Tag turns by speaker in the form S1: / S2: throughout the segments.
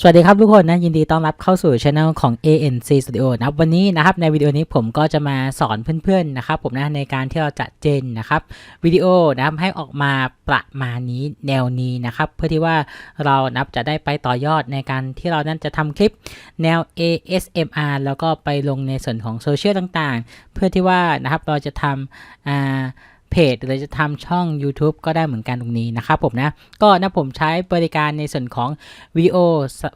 S1: สวัสดีครับทุกคนนะยินดีต้อนรับเข้าสู่ช anel ของ ANC Studio นะครับวันนี้นะครับในวิดีโอนี้ผมก็จะมาสอนเพื่อนๆนะครับผมนะในการที่เราจะเจนนะครับวิดีโอนะครับให้ออกมาประมาณนี้แนวนี้นะครับเพื่อที่ว่าเรานับจะได้ไปต่อยอดในการที่เรานั้นจะทำคลิปแนว ASMR แล้วก็ไปลงในส่วนของโซเชียลต่างๆ เพื่อที่ว่านะครับเราจะทำอ่า เพจหรือจะทำช่อง YouTube ก็ได้เหมือนกันตรงนี้นะครับผมนะ ก็นะผมใช้บริการในส่วนของวิดีโอ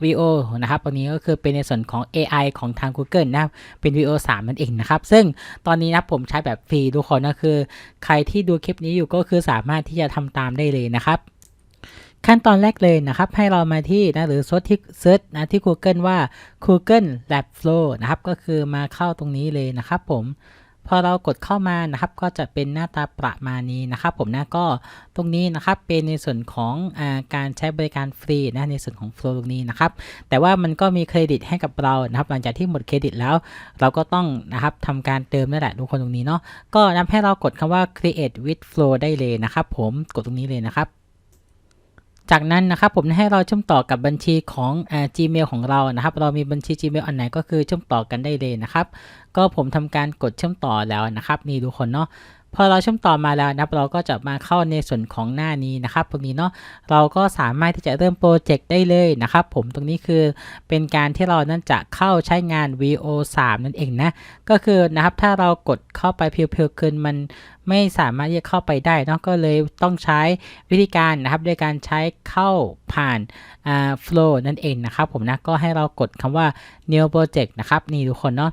S1: วีโอนะครับตรงนี้ก็คือเป็นในส่วนของ AI ของทาง Google นะเป็นวิดีโอ3นั่นเองนะครับ ซึ่งตอนนี้นะผมใช้แบบฟรีทุกคนก็คือ ใครที่ดูคลิปนี้อยู่ก็คือสามารถที่จะทำตามได้เลยนะครับขั้นตอนแรกเลยนะครับ ให้เรามาที่นะหรือเซิร์ชที่เซิร์ชนะที่ Google ว่า Google Lab Flow นะครับ ก็คือมาเข้าตรงนี้เลยนะครับผม พอเรากดเข้ามานะครับก็จะเป็นหน้าตาประมาณนี้นะครับ ผมนะก็ตรงนี้นะครับเป็นในส่วนของอการใช้บริการฟรีนะในส่วนของ Flow ตรงนี้นะครับ แต่ว่ามันก็มีเครดิตให้กับเรานะครับหลังจากที่หมดเครดิตแล้ว เราก็ต้องนะครับทำการเติมนั่นแหละทุกคนตรงนี้เนาะก็นำให้เรากดคำว่า create with flow ได้เลยนะครับ ผมกดตรงนี้เลยนะครับ จากนั้นนะครับผมให้เราเชื่อมต่อกับบัญชีของอ่า Gmail ของเรานะครับ เรามีบัญชี Gmail อันไหนก็คือเชื่อมต่อกันได้เลยนะครับ ก็ผมทำการกดเชื่อมต่อแล้วนะครับนี่ทุกคนเนาะพอเราเชื่อมต่อมาแล้วนะครับ เราก็จะมาเข้าในส่วนของหน้านี้นะครับ ตรงนี้เนาะเราก็สามารถที่จะเริ่มโปรเจกต์ได้เลยนะครับ ผมตรงนี้คือเป็นการที่เรานั้นจะเข้าใช้งาน VO 3 นั่นเองนะก็คือนะครับถ้าเรากดเข้าไปเพียวๆคืนมัน ไม่สามารถที่จะเข้าไปได้นาะก็เลยต้องใช้วิธีการนะครับโดยการใช้เข้าผ่านอ่า flow นั่นเองนะครับผมนะก็ให้เรากดคำว่า new project นะครับนี่ทุกคนเนาะ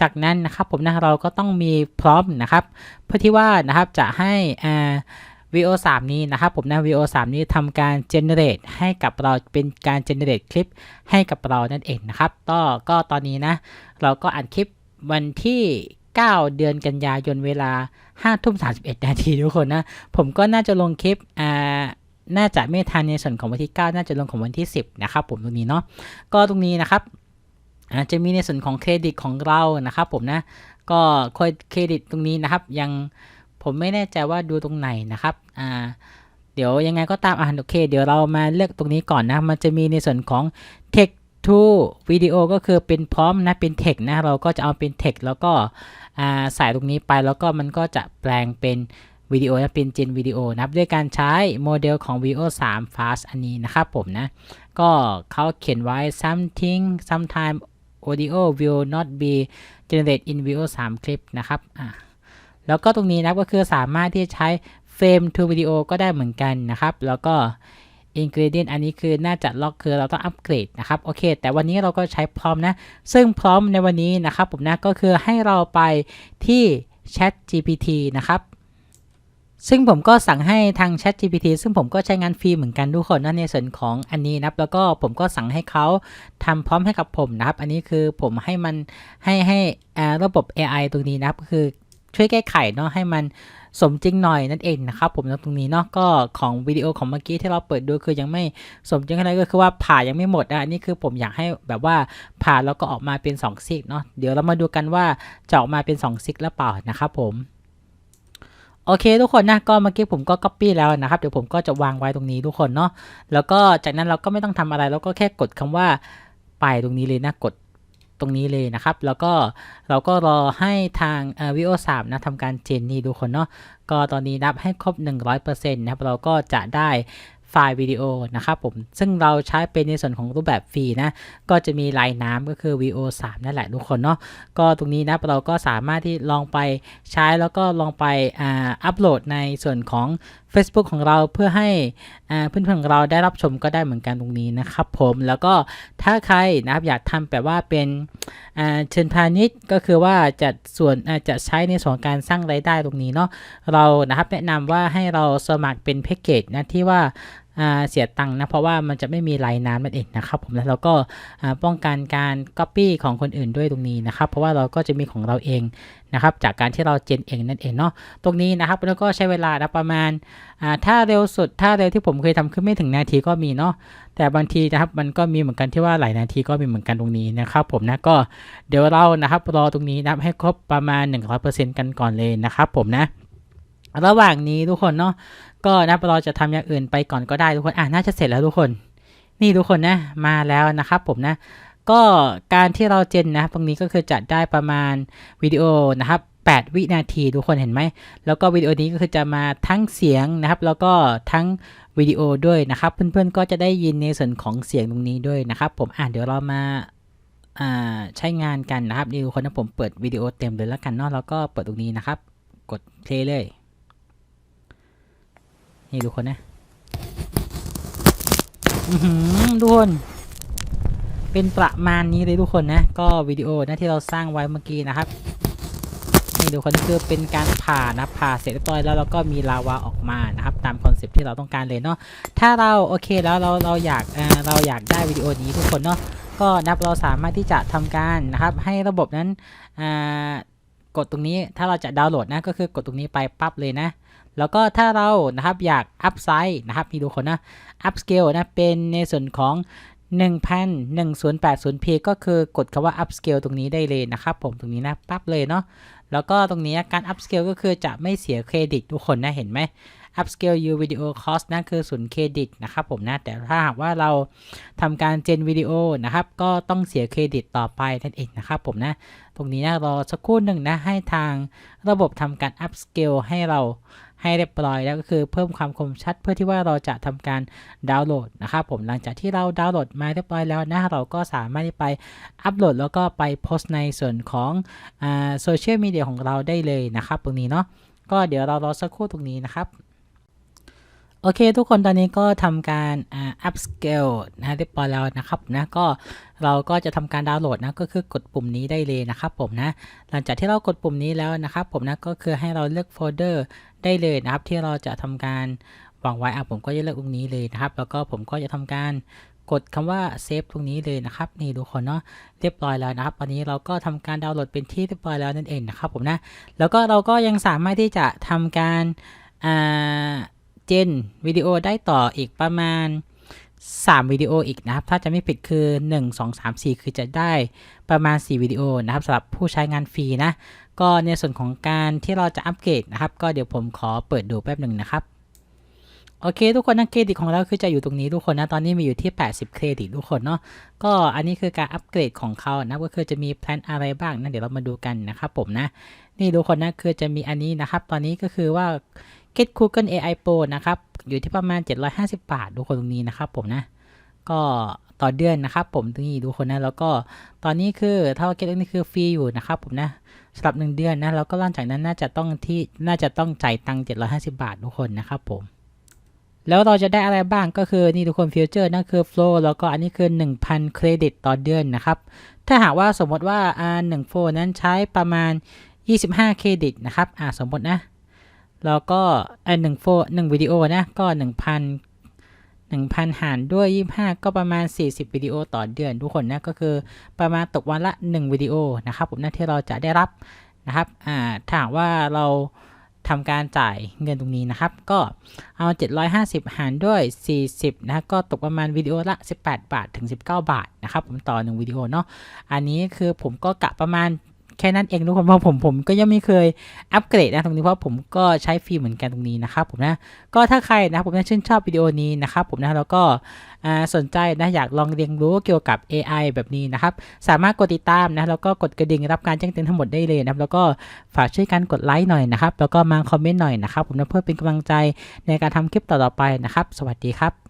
S1: จากนั้นนะครับผมนะเราก็ต้องมีพร้อมนะครับเพื่อที่ว่านะครับจะให้อ่า VO 3นี้นะครับผมนะ VO 3นี้ทำการ generate ให้กับเราเป็นการ generate คลิปให้กับเรานั่นเองนะครับ ก็ก็ตอนนี้นะ เราก็อัดคลิปวันที่ 9 เดือนกันยายนเวลา5ทุ่ม31 นาทีทุกคนนะ ผมก็น่าจะลงคลิปอ่าน่าจะไม่ทันในส่วนของวันที่ 9 น่าจะลงของวันที่ 10 นะครับผมตรงนี้เนาะก็ตรงนี้นะครับอาจะมีในส่วนของเครดิตของเรานะครับผมนะ ก็เครดิตตรงนี้นะครับ ยังผมไม่แน่ใจว่าดูตรงไหนนะครับอ่าเดี๋ยวยังไงก็ตามอ่านโอเค เดี๋ยวเรามาเลือกตรงนี้ก่อนนะ มันจะมีในส่วนของ text to video ก็คือเป็นพร้อมนะเป็น text นะเราก็จะเอาเป็น text แล้วก็อ่าใส่ตรงนี้ไปแล้วก็มันก็จะแปลงเป็นวิดีโอนะเป็น gen วิดีโอนะครับด้วยการใช้โมเดลของ VO 3 fast อันนี้นะครับผมนะ ก็เขาเขียนไว้ something sometime audio will not be generate in VO 3คลิปนะครับอะแล้วก็ตรงนี้นะก็คือสามารถที่จะใช้ frame to video ก็ได้เหมือนกันนะครับ แล้วก็ ingredient อันนี้คือน่าจะล็อกคือเราต้องอัปเกรดนะครับโอเค แต่วันนี้เราก็ใช้พร้อมนะ ซึ่งพร้อมในวันนี้นะครับผมนะก็คือให้เราไปที่ Chat GPT นะครับซึ่งผมก็สั่งให้ทาง Chat GPT ซึ่งผมก็ใช้งานฟรีเหมือนกันทุกคนนะในส่วนของอันนี้นะครับ แล้วก็ผมก็สั่งให้เขาทำพร้อมให้กับผมนะครับ อันนี้คือผมให้มันให้ให้ระบบ AI ตรงนี้นะครับ คือ ช่วยแก้ไขเนาะให้มันสมจริงหน่อยนั่นเองนะครับผมตรงนี้เนาะก็ของวิดีโอของเมื่อกี้ที่เราเปิดดูคือยังไม่สมจริงอะไรก็คือว่าผ่ายังไม่หมดนะอันนี้คือผมอยากให้แบบว่าผ่าแล้วก็ออกมาเป็น2ซิกเนาะเดี๋ยวเรามาดูกันว่าจะออกมาเป็น2ซิกหรือเปล่านะครับผมโอเคทุกคนนะก็เมื่อกี้ผมก็ copy แล้วนะครับ เดี๋ยวผมก็จะวางไว้ตรงนี้ทุกคนเนาะแล้วก็จากนั้นเราก็ไม่ต้องทำอะไรเราก็แค่กดคำว่าไปตรงนี้เลยนะกด รงนี้เลยนะครับ แล้วก็เราก็รอให้ทางวิโอสามนะทำการเจนนี่ดูคนเนาะก็ตอนนี้นับให้ครบ 100%นะครับเราก็จะได้ ไฟล์วิดีโอนะครับผม ซึ่งเราใช้เป็นในส่วนของรูปแบบฟรีนะ ก็จะมีลายน้ำก็คือ VO 3 นั่นแหละทุกคนเนาะ ก็ตรงนี้นะเราก็สามารถที่ลองไปใช้แล้วก็ลองไปอ่าอัปโหลดในส่วนของ Facebook ของเราเพื่อให้อ่าเพื่อนๆของเราได้รับชมก็ได้เหมือนกันตรงนี้นะครับผมแล้วก็ถ้าใครนะครับอยากทำแบบว่าเป็นอ่าเชิญพาณิชย์ก็คือว่าจะส่วนจะใช้ในส่วนการสร้างรายได้ตรงนี้เนาะเรานะครับแนะนำว่าให้เราสมัครเป็นแพ็กเกจนะที่ว่า เสียตังค์นะ เพราะว่ามันจะไม่มีลายน้ำนั่นเองนะครับผมแล้วเราก็ป้องกันการ Copy ของคนอื่นด้วยตรงนี้นะครับ เพราะว่าเราก็จะมีของเราเองนะครับจากการที่เราเจนเองนั่นเองเนาะตรงนี้นะครับแล้วก็ใช้เวลานะประมาณถ้าเร็วสุดถ้าเร็วที่ผมเคยทำขึ้นไม่ถึงนาทีก็มีเนาะแต่บางทีนะครับมันก็มีเหมือนกันที่ว่าหลายนาทีก็มีเหมือนกันตรงนี้นะครับผมนะก็เดี๋ยวเรานะครับรอตรงนี้นับให้ครบประมาณ 100%กันก่อนเลยนะครับผมนะ ระหว่างนี้ทุกคนเนาะก็นะเราจะทำอย่างอื่นไปก่อนก็ได้ทุกคนอะน่าจะเสร็จแล้วทุกคน นี่ทุกคนนะมาแล้วนะครับผมนะ ก็การที่เราเจนนะตรงนี้ก็คือจะได้ประมาณวิดีโอนะครับ8 วินาทีทุกคนเห็นไหม แล้วก็วิดีโอนี้ก็คือจะมาทั้งเสียงนะครับ แล้วก็ทั้งวิดีโอด้วยนะครับ เพื่อนๆก็จะได้ยินในส่วนของเสียงตรงนี้ด้วยนะครับ ผมอ่านเดี๋ยวเรามาอ่าใช้งานกันนะครับนี่ทุกคนนะผมเปิดวิดีโอเต็มเลยแล้วกันเนาะแล้วก็เปิดตรงนี้นะครับ กดเพลย์เลย นี่ทุกคนนะทุกคน เป็นประมาณนี้เลยทุกคนนะ ก็วิดีโอนะที่เราสร้างไว้เมื่อกี้นะครับ นี่ทุกคนคือเป็นการผ่านะผ่าเสร็จเรียบร้อยแล้วเราก็มีลาวาออกมานะครับ ตามคอนเซปที่เราต้องการเลยเนาะ ถ้าเราโอเคแล้วเราเราอยากเเราอยากได้วิดีโอนี้ทุกคนเนาะ ก็นับเราสามารถที่จะทำการนะครับ ให้ระบบนั้นอ่า กดตรงนี้ถ้าเราจะดาวน์โหลดนะก็คือกดตรงนี้ไปปั๊บเลยนะ แล้วก็ถ้าเรานะครับอยากอัพไซส์นะครับนี่ดูคนนะอัพสเกลนะเป็นในส่วนของ 1080p ก็คือกดคำว่า up scale ตรงนี้ได้เลยนะครับผมตรงนี้นะปั๊บเลยเนาะแล้วก็ตรงนี้การ up scale ก็คือจะไม่เสียเครดิตทุกคนนะเห็นไหม up scale you video cost นั่นคือศูนย์เครดิตนะครับผมนะแต่ถ้าหากว่าเราทำการเจนวิดีโอนะครับก็ต้องเสียเครดิตต่อไปนั่นเองนะครับผมนะตรงนี้นะรอสักครู่หนึ่งนะให้ทางระบบทำการ up scale ให้เราให้เรียบร้อยแล้วก็คือเพิ่มความคมชัดเพื่อที่ว่าเราจะทำการดาวน์โหลดนะครับผมหลังจากที่เราดาวน์โหลดมาเรียบร้อยแล้วนะเราก็สามารถที่ไปอัปโหลดแล้วก็ไปโพสต์ในส่วนของโซเชียลมีเดียของเราได้เลยนะครับ ตรงนี้เนาะก็เดี๋ยวเรารอสักครู่ตรงนี้นะครับ โอเค ทุกคนตอนนี้ก็ทำการอ่า up scale นะเรียบร้อยแล้วนะครับนะก็เราก็จะทำการดาวน์โหลดนะก็คือกดปุ่มนี้ได้เลยนะครับผมนะหลังจากที่เรากดปุ่มนี้แล้วนะครับผมนะก็คือให้เราเลือกโฟลเดอร์ได้เลยนะครับที่เราจะทำการวางไว้อะผมก็จะเลือกตรงนี้เลยนะครับ แล้วก็ผมก็จะทำการกดคำว่าเซฟตรงนี้เลยนะครับนี่ทุกคนเนาะเรียบร้อยแล้วนะครับตอนนี้เราก็ทำการดาวน์โหลดเป็นที่เรียบร้อยแล้วนั่นเองนะครับผมนะแล้วก็เราก็ยังสามารถที่จะทำการอ่า เจนวิดีโอได้ต่ออีกประมาณ 3 วิดีโออีกนะครับ ถ้าจะไม่ผิดคือ 1 2 3 4 คือจะได้ประมาณ 4 วิดีโอนะครับสำหรับผู้ใช้งานฟรีนะ ก็ในส่วนของการที่เราจะอัปเกรดนะครับ ก็เดี๋ยวผมขอเปิดดูแป๊บหนึ่งนะครับโอเคทุกคนนะเครดิตของเราคือจะอยู่ตรงนี้ทุกคนนะตอนนี้มีอยู่ที่ 80 เครดิตทุกคนเนาะก็อันนี้คือการอัปเกรดของเขานะก็คือจะมีแพลนอะไรบ้างนะเดี๋ยวเรามาดูกันนะครับผมนะนี่ทุกคนนะคือจะมีอันนี้นะครับ ตอนนี้ก็คือว่า Get Google AI Pro นะครับ อยู่ที่ประมาณ 750 บาททุกคนตรงนี้นะครับผมนะ ก็ต่อเดือนนะครับผมตรงนี้ทุกคนนะ แล้วก็ตอนนี้คือถ้า Get นี่คือฟรีอยู่นะครับผมนะสำหรับ 1 เดือนนะ แล้วก็หลังจากนั้นน่าจะต้องที่น่าจะต้องจ่ายตังค์750 บาททุกคนนะครับผมแล้วเราจะได้อะไรบ้างก็คือนี่ทุกคนฟิวเจอร์นั่นคือ flow แล้วก็อันนี้คือ 1,000 เครดิตต่อเดือนนะครับ ถ้าหากว่าสมมติว่าอ่า1 flow นั้นใช้ประมาณ 25 เครดิตนะครับอ่าสมมตินะ แล้วก็ไอหนึ่งโฟหนึ่งวิดีโอนะ ก็หนึ่งพันหนึ่งพันหารด้วยยี่ห้าก็ประมาณ 40 วิดีโอต่อเดือนทุกคนนะ ก็คือประมาณตกวันละ 1 วิดีโอนะครับผมนะที่เราจะได้รับนะครับอ่าถ้าหากว่าเราทำการจ่ายเงินตรงนี้นะครับ ก็เอา 750 หารด้วย 40 นะก็ตกประมาณวิดีโอละ 18 บาทถึง 19 บาทนะครับผมต่อ 1 วิดีโอเนาะอันนี้คือผมก็กะประมาณ แค่นั้นเองทุกคนเพราะผมผมก็ยังไม่เคยอัปเกรดนะตรงนี้เพราะผมก็ใช้ฟรีเหมือนกันตรงนี้นะครับผมนะก็ถ้าใครนะครับผมนะชื่นชอบวิดีโอนี้นะครับผมนะแล้วก็สนใจนะอยากลองเรียนรู้เกี่ยวกับ AI แบบนี้นะครับ สามารถกดติดตามนะแล้วก็กดกระดิ่งรับการแจ้งเตือนทั้งหมดได้เลยนะครับแล้วก็ฝากช่วยกันกดไลค์หน่อยนะครับแล้วก็มาคอมเมนต์หน่อยนะครับผมนะเพื่อเป็นกำลังใจในการทำคลิปต่อๆไปนะครับ สวัสดีครับ